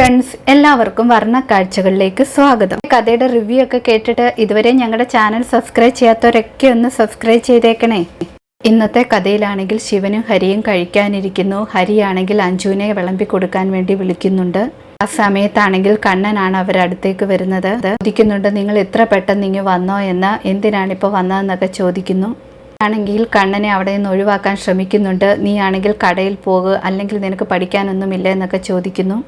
Friends എല്ലാവർക്കും വർണ കാഴ്ചകളിലേക്ക് സ്വാഗതം കഥയുടെ റിവ്യൂ ഒക്കെ കേട്ടിട്ട് ഇതുവരെ ഞങ്ങളുടെ ചാനൽ സബ്സ്ക്രൈബ് ചെയ്യാത്തവരൊക്കെ ഒന്ന് സബ്സ്ക്രൈബ് ചെയ്തേക്കണേ. ഇന്നത്തെ കഥയിലാണെങ്കിൽ ശിവനും ഹരിയും കഴിക്കാനിരിക്കുന്നു. ഹരിയാണെങ്കിൽ അഞ്ജുവിനെ വിളമ്പി കൊടുക്കാൻ വേണ്ടി വിളിക്കുന്നുണ്ട്. ആ സമയത്താണെങ്കിൽ കണ്ണനാണ് അവരടുത്തേക്ക് വരുന്നത്. ചോദിക്കുന്നുണ്ട് നിങ്ങൾ എത്ര പെട്ടെന്ന് ഇങ്ങ് വന്നോ എന്ന്? എന്തിനാണ് ഇപ്പോൾ വന്നതെന്നൊക്കെ ചോദിക്കുന്നു. ആണെങ്കിൽ കണ്ണനെ അവിടെ നിന്ന് ഒഴിവാക്കാൻ ശ്രമിക്കുന്നുണ്ട്. നീ ആണെങ്കിൽ കടയിൽ പോകുക അല്ലെങ്കിൽ നിനക്ക് പഠിക്കാനൊന്നുമില്ല എന്നൊക്കെ ചോദിക്കുന്നു.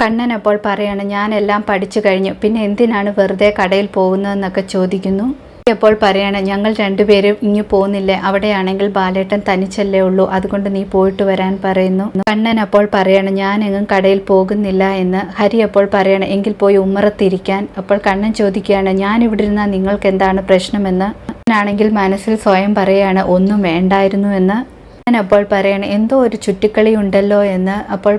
കണ്ണൻ അപ്പോൾ പറയാണ് ഞാനെല്ലാം പഠിച്ചു കഴിഞ്ഞു. പിന്നെ എന്തിനാണ് വെറുതെ കടയിൽ പോകുന്നതെന്നൊക്കെ ചോദിക്കുന്നു? അപ്പോൾ പറയാണ് ഞങ്ങൾ രണ്ടുപേരും ഇങ്ങു പോകുന്നില്ലേ? അവിടെയാണെങ്കിൽ ബാലേട്ടൻ തനിച്ചല്ലേ ഉള്ളൂ. അതുകൊണ്ട് നീ പോയിട്ട് വരാൻ പറയുന്നു. കണ്ണൻ അപ്പോൾ പറയാണ് ഞാൻ എങ്ങും കടയിൽ പോകുന്നില്ല എന്ന്. ഹരി അപ്പോൾ പറയാണ് എങ്കിൽ പോയി ഉമ്മറത്തിരിക്കാൻ. അപ്പോൾ കണ്ണൻ ചോദിക്കുകയാണ് ഞാൻ ഇവിടെ ഇരുന്നാൽ നിങ്ങൾക്ക് എന്താണ് പ്രശ്നമെന്ന്? ആണെങ്കിൽ മനസ്സിൽ സ്വയം പറയാണ് ഒന്നും വേണ്ടായിരുന്നു എന്ന്. ഞാൻ അപ്പോൾ പറയണം എന്തോ ഒരു ചുറ്റിക്കളി ഉണ്ടല്ലോ എന്ന് അപ്പോൾ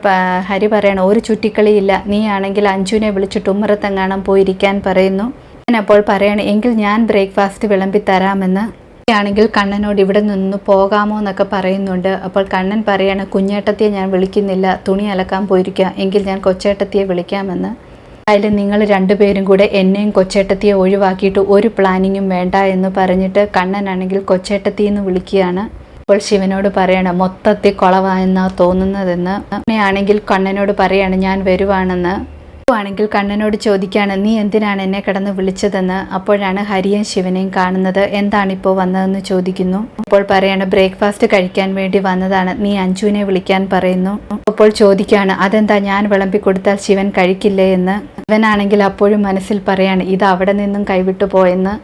ഹരി പറയണം ഒരു ചുറ്റിക്കളിയില്ല നീ ആണെങ്കിൽ അഞ്ജുവിനെ വിളിച്ചിട്ട് ഉമ്മറത്തെങ്ങാണം പോയിരിക്കാൻ പറയുന്നു. ഞാൻ അപ്പോൾ പറയണം എങ്കിൽ ഞാൻ ബ്രേക്ക്ഫാസ്റ്റ് വിളമ്പി തരാമെന്ന്. ആണെങ്കിൽ കണ്ണനോട് ഇവിടെ നിന്ന് പോകാമോ എന്നൊക്കെ പറയുന്നുണ്ട്. അപ്പോൾ കണ്ണൻ പറയാണ് കുഞ്ഞേട്ടത്തിയെ ഞാൻ വിളിക്കുന്നില്ല. തുണി അലക്കാൻ പോയിരിക്കുക എങ്കിൽ ഞാൻ കൊച്ചേട്ടത്തിയെ വിളിക്കാമെന്ന്. അതിൽ നിങ്ങൾ രണ്ടുപേരും കൂടെ എന്നെയും കൊച്ചേട്ടത്തിയെ ഒഴിവാക്കിയിട്ട് ഒരു പ്ലാനിങ്ങും വേണ്ട എന്ന് പറഞ്ഞിട്ട് കണ്ണനാണെങ്കിൽ കൊച്ചേട്ടത്തിയെന്ന് വിളിക്കുകയാണ്. അപ്പോൾ ശിവനോട് പറയണം മൊത്തത്തിൽ കുളവായെന്നാ തോന്നുന്നതെന്ന്. അങ്ങനെയാണെങ്കിൽ കണ്ണനോട് പറയാണ് ഞാൻ വരുവാണെന്ന്. ആണെങ്കിൽ കണ്ണനോട് ചോദിക്കാണ് നീ എന്തിനാണ് എന്നെ കിടന്ന് വിളിച്ചതെന്ന്? അപ്പോഴാണ് ഹരിയും ശിവനെയും കാണുന്നത്. എന്താണിപ്പോൾ വന്നതെന്ന് ചോദിക്കുന്നു. അപ്പോൾ പറയാണ് ബ്രേക്ക്ഫാസ്റ്റ് കഴിക്കാൻ വേണ്ടി വന്നതാണ്. നീ അഞ്ജുവിനെ വിളിക്കാൻ പറയുന്നു. അപ്പോൾ ചോദിക്കാണ് അതെന്താ ഞാൻ വിളമ്പി കൊടുത്താൽ ശിവൻ കഴിക്കില്ലേ എന്ന്? ശിവനാണെങ്കിൽ അപ്പോഴും മനസ്സിൽ പറയാണ് ഇത് അവിടെ നിന്നും കൈവിട്ടു പോയെന്ന്.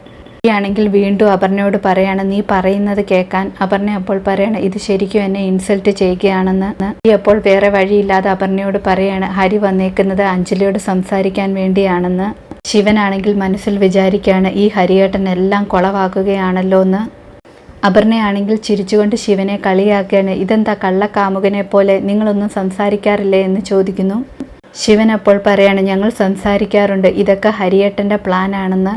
ആണെങ്കിൽ വീണ്ടും അപർണയോട് പറയാണ് നീ പറയുന്നത് കേൾക്കാൻ. അപർണ അപ്പോൾ പറയാണ് ഇത് ശരിക്കും എന്നെ ഇൻസൾട്ട് ചെയ്യുകയാണെന്ന്. നീ അപ്പോൾ വേറെ വഴിയില്ലാതെ അപർണയോട് പറയാണ് ഹരി വന്നേക്കുന്നത് അഞ്ജലിയോട് സംസാരിക്കാൻ വേണ്ടിയാണെന്ന്. ശിവനാണെങ്കിൽ മനസ്സിൽ വിചാരിക്കുകയാണ് ഈ ഹരിയേട്ടൻ എല്ലാം കുളവാക്കുകയാണല്ലോ എന്ന് അപർണയാണെങ്കിൽ ചിരിച്ചുകൊണ്ട് ശിവനെ കളിയാക്കുകയാണ് ഇതെന്താ കള്ളക്കാമുകനെ പോലെ? നിങ്ങളൊന്നും സംസാരിക്കാറില്ലേ? എന്ന് ചോദിക്കുന്നു. ശിവൻ അപ്പോൾ പറയാണ് ഞങ്ങൾ സംസാരിക്കാറുണ്ട്. ഇതൊക്കെ ഹരിയേട്ടന്റെ പ്ലാനാണെന്ന്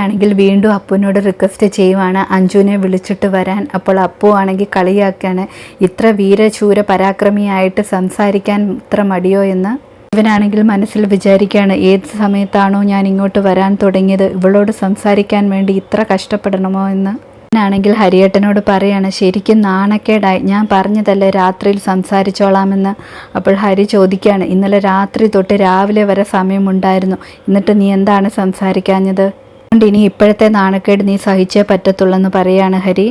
ആണെങ്കിൽ വീണ്ടും അപ്പുവിനോട് റിക്വസ്റ്റ് ചെയ്യുവാണ്. അഞ്ജുവിനെ വിളിച്ചിട്ട് വരാൻ. അപ്പോൾ അപ്പു ആണെങ്കിൽ കളിയാക്കുകയാണ് ഇത്ര വീരചൂര പരാക്രമിയായിട്ട് സംസാരിക്കാൻ ഇത്ര മടിയോ എന്ന് ഇവനാണെങ്കിൽ മനസ്സിൽ വിചാരിക്കുകയാണ്. ഏത് സമയത്താണോ ഞാൻ ഇങ്ങോട്ട് വരാൻ തുടങ്ങിയത്? ഇവളോട് സംസാരിക്കാൻ വേണ്ടി ഇത്ര കഷ്ടപ്പെടണമോ എന്ന്. ഞാനാണെങ്കിൽ ഹരിയേട്ടനോട് പറയാണ് ശരിക്കും നാണക്കേടായി. ഞാൻ പറഞ്ഞതല്ലേ രാത്രിയിൽ സംസാരിച്ചോളാമെന്ന്? അപ്പോൾ ഹരി ചോദിക്കുകയാണ് ഇന്നലെ രാത്രി തൊട്ട് രാവിലെ വരെ സമയമുണ്ടായിരുന്നു. എന്നിട്ട് നീ എന്താണ് സംസാരിക്കാഞ്ഞത്? അതുകൊണ്ട് ഇനി ഇപ്പോഴത്തെ നാണക്കേട് നീ സഹിച്ചേ പറ്റത്തുള്ളെന്ന് പറയാണ് ഹരി.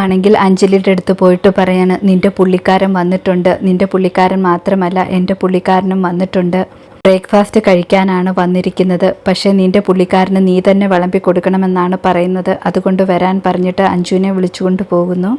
ആണെങ്കിൽ അഞ്ജലിയുടെ അടുത്ത് പോയിട്ട് പറയാണ് നിന്റെ പുള്ളിക്കാരൻ വന്നിട്ടുണ്ട്. നിന്റെ പുള്ളിക്കാരൻ മാത്രമല്ല എന്റെ പുള്ളിക്കാരനും വന്നിട്ടുണ്ട്. ബ്രേക്ക്ഫാസ്റ്റ് കഴിക്കാനാണ് വന്നിരിക്കുന്നത്. പക്ഷേ നിന്റെ പുള്ളിക്കാരന് നീ തന്നെ വിളമ്പി കൊടുക്കണമെന്നാണ് പറയുന്നത്. അതുകൊണ്ട് വരാൻ പറഞ്ഞിട്ട് അഞ്ജുവിനെ വിളിച്ചുകൊണ്ട് പോകുന്നു.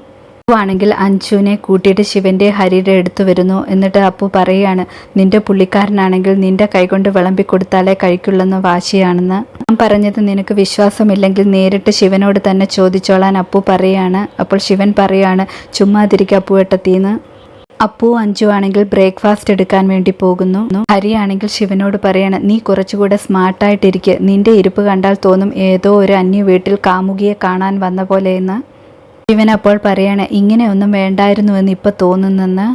ആണെങ്കിൽ അഞ്ജുവിനെ കൂട്ടിയിട്ട് ശിവന്റെ ഹരിയുടെ എടുത്തു വരുന്നു. എന്നിട്ട് അപ്പു പറയുകയാണ് നിന്റെ പുള്ളിക്കാരനാണെങ്കിൽ നിന്റെ കൈകൊണ്ട് വിളമ്പി കൊടുത്താലേ കഴിക്കുള്ളെന്ന് വാശിയാണെന്ന്. ഞാൻ പറഞ്ഞത് നിനക്ക് വിശ്വാസമില്ലെങ്കിൽ നേരിട്ട് ശിവനോട് തന്നെ ചോദിച്ചോളാൻ അപ്പു പറയാണ് അപ്പോൾ ശിവൻ പറയാണ് ചുമ്മാതിരിക്കുക അപ്പുവേട്ടത്തിന്ന് അപ്പു അഞ്ചു ആണെങ്കിൽ ബ്രേക്ക്ഫാസ്റ്റ് എടുക്കാൻ വേണ്ടി പോകുന്നു. ഹരി ആണെങ്കിൽ ശിവനോട് പറയാണ് നീ കുറച്ചുകൂടെ സ്മാർട്ടായിട്ടിരിക്കുക നിന്റെ ഇരിപ്പ് കണ്ടാൽ തോന്നും ഏതോ ഒരു അന്യ വീട്ടിൽ കാമുകിയെ കാണാൻ വന്ന പോലെയെന്ന്. ശിവൻ അപ്പോൾ പറയാണ് ഇങ്ങനെയൊന്നും വേണ്ടായിരുന്നുവെന്ന് ഇപ്പൊ തോന്നുന്നെന്ന്?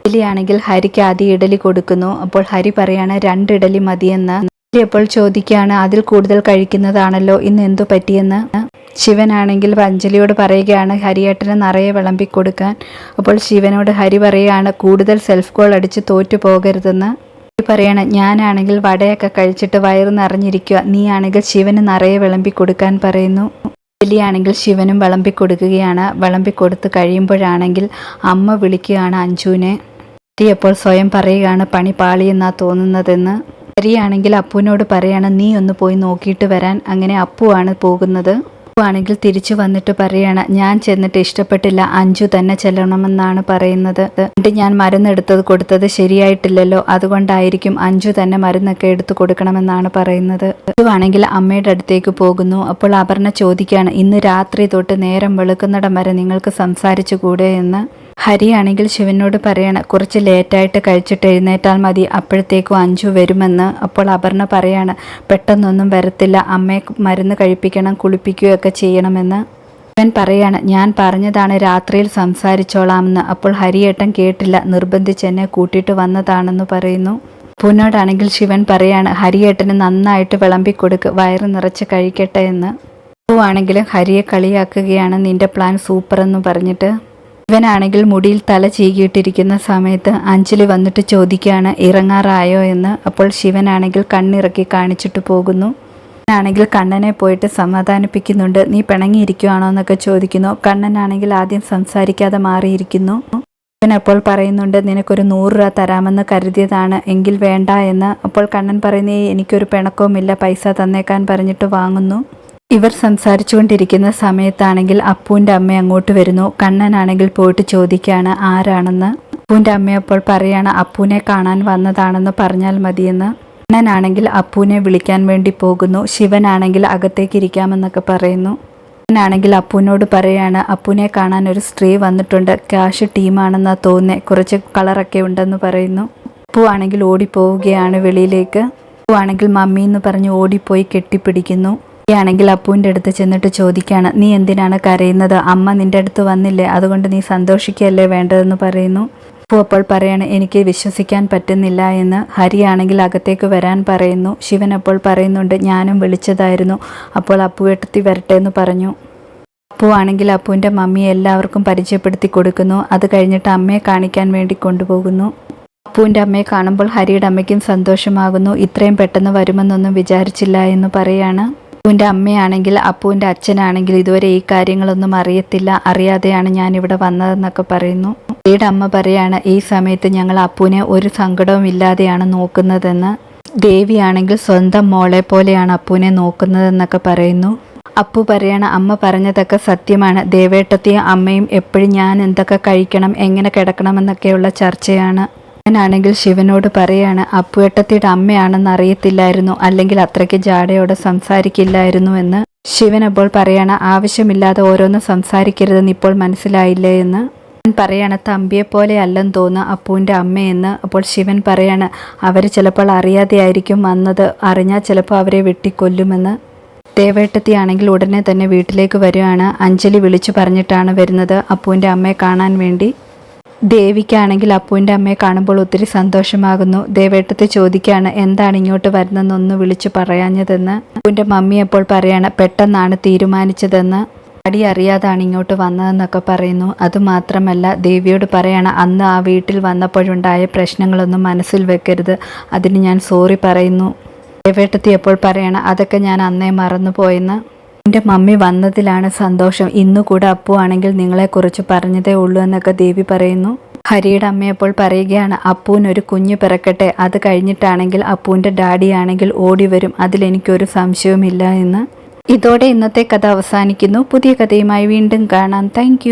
ഇഡലിയാണെങ്കിൽ ഹരിക്ക് ആദ്യം ഇഡലി കൊടുക്കുന്നു. അപ്പോൾ ഹരി പറയാണ് രണ്ട് ഇഡലി മതിയെന്ന്. അപ്പോൾ ചോദിക്കുകയാണ് അതിൽ കൂടുതൽ കഴിക്കുന്നതാണല്ലോ ഇന്ന് എന്തു പറ്റിയെന്ന്? ശിവനാണെങ്കിൽ അഞ്ജലിയോട് പറയുകയാണ് ഹരിയേട്ടന് നിറയെ വിളമ്പി കൊടുക്കാൻ. അപ്പോൾ ശിവനോട് ഹരി പറയുകയാണ് കൂടുതൽ സെൽഫ് ഗോൾ അടിച്ച് തോറ്റു പോകരുതെന്ന്. പറയണം ഞാനാണെങ്കിൽ വടയൊക്കെ കഴിച്ചിട്ട് വയറ് നിറഞ്ഞിരിക്കുക നീ ആണെങ്കിൽ ശിവന് നിറയെ വിളമ്പി കൊടുക്കാൻ പറയുന്നു. എലിയാണെങ്കിൽ ശിവനും വിളമ്പി കൊടുക്കുകയാണ്. വിളമ്പി കൊടുത്ത് കഴിയുമ്പോഴാണെങ്കിൽ അമ്മ വിളിക്കുകയാണ് അഞ്ജുവിനെ. എത്തിയപ്പോൾ സ്വയം പറയുകയാണ് പണി പാളിയെന്നാ തോന്നുന്നതെന്ന്. ഹരിയാണെങ്കിൽ അപ്പുവിനോട് പറയാണ് നീ ഒന്ന് പോയി നോക്കിയിട്ട് വരാൻ. അങ്ങനെ അപ്പുവാണ് പോകുന്നത്. ആണെങ്കിൽ തിരിച്ചു വന്നിട്ട് പറയാണ് ഞാൻ ചെന്നിട്ട് ഇഷ്ടപ്പെട്ടില്ല അഞ്ചു തന്നെ ചെല്ലണമെന്നാണ് പറയുന്നത്. എന്നിട്ട് ഞാൻ മരുന്ന് എടുത്തത് കൊടുത്തത് ശരിയായിട്ടില്ലല്ലോ. അതുകൊണ്ടായിരിക്കും അഞ്ചു തന്നെ മരുന്നൊക്കെ എടുത്തു കൊടുക്കണമെന്നാണ് പറയുന്നത്. ആണെങ്കിൽ അമ്മയുടെ അടുത്തേക്ക് പോകുന്നു. അപ്പോൾ അപർണ ചോദിക്കുകയാണ് ഇന്ന് രാത്രി തൊട്ട് നേരം വെളുക്കുന്നിടം വരെ നിങ്ങൾക്ക് സംസാരിച്ചു കൂടെ? എന്ന്. ഹരിയാണെങ്കിൽ ശിവനോട് പറയാണ് കുറച്ച് ലേറ്റായിട്ട് കഴിച്ചിട്ട് എഴുന്നേറ്റാൽ മതി അപ്പോഴത്തേക്കും അഞ്ചു വരുമെന്ന്. അപ്പോൾ അപർണ പറയാണ് പെട്ടെന്നൊന്നും വരത്തില്ല അമ്മയെ മരുന്ന് കഴിപ്പിക്കണം കുളിപ്പിക്കുകയൊക്കെ ചെയ്യണമെന്ന്. ഇവൻ പറയാണ് ഞാൻ പറഞ്ഞതാണ് രാത്രിയിൽ സംസാരിച്ചോളാമെന്ന് അപ്പോൾ ഹരിയേട്ടൻ കേട്ടില്ല നിർബന്ധിച്ച് എന്നെ കൂട്ടിയിട്ട് വന്നതാണെന്ന് പറയുന്നു. പൂനോടാണെങ്കിൽ ശിവൻ പറയാണ് ഹരിയേട്ടന് നന്നായിട്ട് വിളമ്പി കൊടുക്ക് വയറ് നിറച്ച് കഴിക്കട്ടെ എന്ന്. പൂവാണെങ്കിലും ഹരിയെ കളിയാക്കുകയാണ് നിന്റെ പ്ലാൻ സൂപ്പർ എന്ന് പറഞ്ഞിട്ട്. ഇവനാണെങ്കിൽ മുടിയിൽ തല ചീകിയിട്ടിരിക്കുന്ന സമയത്ത് അഞ്ജലി വന്നിട്ട് ചോദിക്കുകയാണ് ഇറങ്ങാറായോ എന്ന്? അപ്പോൾ ശിവനാണെങ്കിൽ കണ്ണിറക്കി കാണിച്ചിട്ട് പോകുന്നു. ആണെങ്കിൽ കണ്ണനെ പോയിട്ട് സമാധാനിപ്പിക്കുന്നുണ്ട്. നീ പിണങ്ങിയിരിക്കുവാണോ? എന്നൊക്കെ ചോദിക്കുന്നു. കണ്ണനാണെങ്കിൽ ആദ്യം സംസാരിക്കാതെ മാറിയിരിക്കുന്നു. അപ്പോൾ പറയുന്നുണ്ട് നിനക്കൊരു നൂറ് രൂപ തരാമെന്ന് കരുതിയതാണ് എങ്കിൽ വേണ്ട എന്ന്. അപ്പോൾ കണ്ണൻ പറയുന്നേ എനിക്കൊരു പിണക്കവുമില്ല പൈസ തന്നേക്കാൻ പറഞ്ഞിട്ട് വാങ്ങുന്നു. ഇവർ സംസാരിച്ചുകൊണ്ടിരിക്കുന്ന സമയത്താണെങ്കിൽ അപ്പൂന്റെ അമ്മ അങ്ങോട്ട് വരുന്നു. കണ്ണനാണെങ്കിൽ പോയിട്ട് ചോദിക്കുകയാണ് ആരാണെന്ന്. അപ്പൂന്റെ അമ്മ അപ്പോൾ പറയാണ് അപ്പൂനെ കാണാൻ വന്നതാണെന്ന് പറഞ്ഞാൽ മതിയെന്ന്. കണ്ണനാണെങ്കിൽ അപ്പൂനെ വിളിക്കാൻ വേണ്ടി പോകുന്നു. ശിവനാണെങ്കിൽ അകത്തേക്ക് ഇരിക്കാമെന്നൊക്കെ പറയുന്നു. കണ്ണനാണെങ്കിൽ അപ്പൂനോട് പറയാണ് അപ്പൂനെ കാണാൻ ഒരു സ്ത്രീ വന്നിട്ടുണ്ട്. ക്യാഷ് ടീമാണെന്നാ തോന്നേ കുറച്ച് കളറൊക്കെ ഉണ്ടെന്ന് പറയുന്നു. അപ്പു ആണെങ്കിൽ ഓടിപ്പോവുകയാണ് വെളിയിലേക്ക്. അപ്പു ആണെങ്കിൽ മമ്മി എന്ന് പറഞ്ഞ് ഓടിപ്പോയി കെട്ടിപ്പിടിക്കുന്നു. ആണെങ്കിൽ അപ്പുവിന്റെ അടുത്ത് ചെന്നിട്ട് ചോദിക്കുകയാണ് നീ എന്തിനാണ് കരയുന്നത്? അമ്മ നിന്റെ അടുത്ത് വന്നില്ലേ? അതുകൊണ്ട് നീ സന്തോഷിക്കുകയല്ലേ വേണ്ടതെന്ന് പറയുന്നു. അപ്പു അപ്പോൾ പറയാണ് എനിക്ക് വിശ്വസിക്കാൻ പറ്റുന്നില്ല എന്ന്. ഹരിയാണെങ്കിൽ അകത്തേക്ക് വരാൻ പറയുന്നു. ശിവൻ അപ്പോൾ പറയുന്നുണ്ട് ഞാനും വിളിച്ചതായിരുന്നു അപ്പോൾ അപ്പുവേട്ടത്തി വരട്ടെ എന്ന് പറഞ്ഞു. അപ്പു ആണെങ്കിൽ അപ്പുവിന്റെ മമ്മിയെ എല്ലാവർക്കും പരിചയപ്പെടുത്തി കൊടുക്കുന്നു. അത് കഴിഞ്ഞിട്ട് അമ്മയെ കാണിക്കാൻ വേണ്ടി കൊണ്ടുപോകുന്നു. അപ്പുവിന്റെ അമ്മയെ കാണുമ്പോൾ ഹരിയുടെ അമ്മയ്ക്കും സന്തോഷമാകുന്നു. ഇത്രയും പെട്ടെന്ന് വരുമെന്നൊന്നും വിചാരിച്ചില്ല എന്ന് പറയാണ്. അപ്പുവിന്റെ അമ്മയാണെങ്കിൽ അപ്പുവിന്റെ അച്ഛനാണെങ്കിൽ ഇതുവരെ ഈ കാര്യങ്ങളൊന്നും അറിയത്തില്ല. അറിയാതെയാണ് ഞാനിവിടെ വന്നതെന്നൊക്കെ പറയുന്നു. ഹരിയുടെ അമ്മ പറയാണ് ഈ സമയത്ത് ഞങ്ങൾ അപ്പുവിനെ ഒരു സങ്കടവും ഇല്ലാതെയാണ് നോക്കുന്നതെന്ന്. ദേവിയാണെങ്കിൽ സ്വന്തം മോളെ പോലെയാണ് അപ്പുവിനെ നോക്കുന്നതെന്നൊക്കെ പറയുന്നു. അപ്പു പറയണ അമ്മ പറഞ്ഞതൊക്കെ സത്യമാണ്. ദേവേട്ടത്തെയും അമ്മയും എപ്പോഴും ഞാൻ എന്തൊക്കെ കഴിക്കണം എങ്ങനെ കിടക്കണമെന്നൊക്കെയുള്ള ചർച്ചയാണ്. ഞാനാണെങ്കിൽ ശിവനോട് പറയാണ് അപ്പുവേട്ടത്തിയുടെ അമ്മയാണെന്ന് അറിയത്തില്ലായിരുന്നു അല്ലെങ്കിൽ അത്രയ്ക്ക് ജാടയോടെ സംസാരിക്കില്ലായിരുന്നു എന്ന്. ശിവൻ അപ്പോൾ പറയാണ് ആവശ്യമില്ലാതെ ഓരോന്ന് സംസാരിക്കരുതെന്ന് ഇപ്പോൾ മനസ്സിലായില്ലേ എന്ന്. ഞാൻ പറയാണ് തമ്പിയെ പോലെ അല്ലെന്ന് തോന്നുന്നു അപ്പുവിന്റെ അമ്മയെന്ന് അപ്പോൾ ശിവൻ പറയാണ് അവർ ചിലപ്പോൾ അറിയാതെയായിരിക്കും വന്നത് അറിഞ്ഞാൽ ചിലപ്പോൾ അവരെ വെട്ടിക്കൊല്ലുമെന്ന്. ദേവേട്ടത്തിയാണെങ്കിൽ ഉടനെ തന്നെ വീട്ടിലേക്ക് വരുവാണ്. അഞ്ജലി വിളിച്ചു പറഞ്ഞിട്ടാണ് വരുന്നത് അപ്പുവിന്റെ അമ്മയെ കാണാൻ വേണ്ടി. ദേവിക്കാണെങ്കിൽ അപ്പുവിന്റെ അമ്മയെ കാണുമ്പോൾ ഒത്തിരി സന്തോഷമാകുന്നു. ദേവേട്ടത്തെ ചോദിക്കുകയാണ് എന്താണ് ഇങ്ങോട്ട് വരുന്നതെന്നൊന്ന് വിളിച്ചു പറയാഞ്ഞതെന്ന്? അപ്പുവിന്റെ മമ്മി അപ്പോൾ പറയാണ് പെട്ടെന്നാണ് തീരുമാനിച്ചതെന്ന്. അടി അറിയാതാണ് ഇങ്ങോട്ട് വന്നതെന്നൊക്കെ പറയുന്നു. അതുമാത്രമല്ല ദേവിയോട് പറയാണ് അന്ന് ആ വീട്ടിൽ വന്നപ്പോഴുണ്ടായ പ്രശ്നങ്ങളൊന്നും മനസ്സിൽ വെക്കരുത്. അതിന് ഞാൻ സോറി പറയുന്നു. ദേവേട്ടത്തി എപ്പോൾ പറയണം അതൊക്കെ ഞാൻ അന്നേ മറന്നു പോയെന്ന് എന്റെ മമ്മി വന്നതിലാണ് സന്തോഷം. ഇന്നു കൂടെ അപ്പു ആണെങ്കിൽ നിങ്ങളെക്കുറിച്ച് പറഞ്ഞതേ ഉള്ളൂ എന്നൊക്കെ ദേവി പറയുന്നു. ഹരിയുടെ അമ്മയപ്പോൾ പറയുകയാണ് അപ്പൂനൊരു കുഞ്ഞ് പിറക്കട്ടെ. അത് കഴിഞ്ഞിട്ടാണെങ്കിൽ അപ്പൂന്റെ ഡാഡി ആണെങ്കിൽ ഓടി വരും. അതിലെനിക്കൊരു സംശയവുമില്ല എന്ന്. ഇതോടെ ഇന്നത്തെ കഥ അവസാനിക്കുന്നു. പുതിയ കഥയുമായി വീണ്ടും കാണാം. താങ്ക്